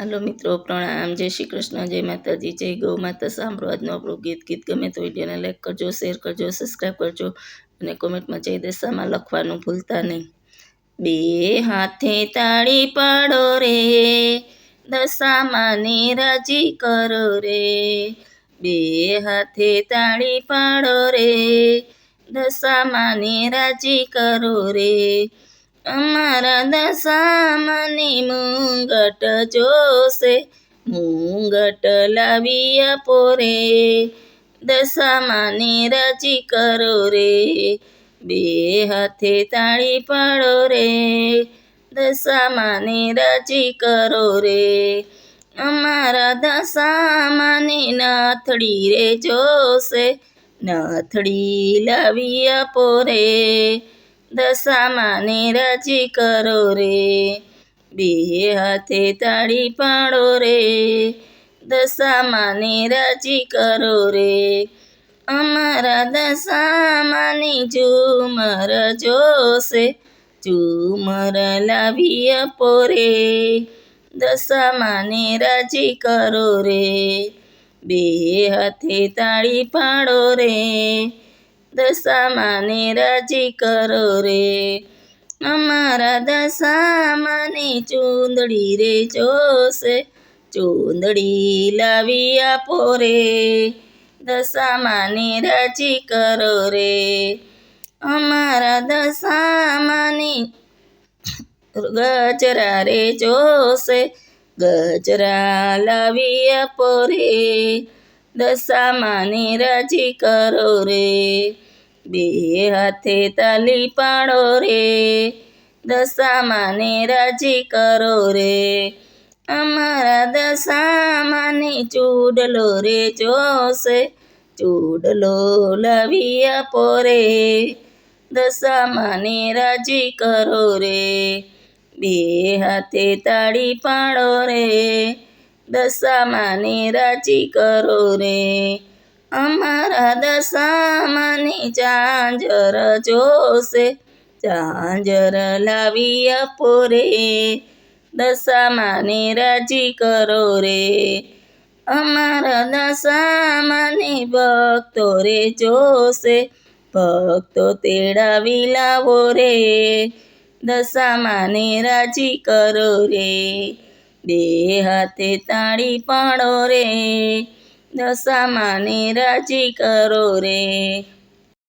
હાલો મિત્રો, પ્રણામ. જય શ્રી કૃષ્ણ, જય માતાજી, જય ગૌ માતા. સાંભળો આજનું આપણું ગીત. ગીત ગમે તો વિડીયોને લાઈક કરજો શેર કરજો સબસ્ક્રાઈબ કરજો અને કોમેન્ટમાં જય દશામાં લખવાનું ભૂલતા નહીં. બે હાથે તાળી પાડો રે દશામાં રાજી કરો રે. બે હાથે તાળી પાડો રે દશામાં રાજી કરો રે. અમારા દશામાની મુંગટ જોશે, મુંગટ લાવી આપો રે દશામાની રાજી કરો રે, બે હાથે તાળી પાડો રે. દશામાની રાજી કરો રે. અમારા દશામાની નાથડી રે જોશે, નાથડી લાવી આપો રે દશામાને રાજી કરો રે. બે હાથે તાળી પાડો રે. દશામાને રાજી કરો રે. અમારા દશામાની ઝુમર જોશે. ઝુમર લાવી આપો રે. દશામાને રાજી કરો રે. બે હાથે તાળી પાડો રે. દશામાને રાજી કરો રે. અમારા દશામાને ચૂંદડી રે જોશે. ચૂંદડી લાવી આપો રે. દશામાને રાજી કરો રે. અમારા દશામાની ગજરા રે જોશે. ગજરા લાવી આપો રે. દશામાને રાજી કરો રે. બે હાથે તાલી પાડો રે. દશામાને રાજી કરો રે. અમારા દશામાની ચૂડલો રે જોશે. ચૂડલો લાવી આપો રે. દશામાને રાજી કરો રે. બે હાથે તાળી પાડો રે. દશામાને રાજી કરો રે. અમારા દશામાની ચાંજર જોશે ચાંજર લાવી આપો રે. દશામાને રાજી કરો રે. અમારા દશામાની ભક્તો રે જોશે, ભક્તો તેડાવી લાવો રે. દશામાને રાજી કરો રે. બે હાથે તાળી પાડો રે દશામાને રાજી કરો રે.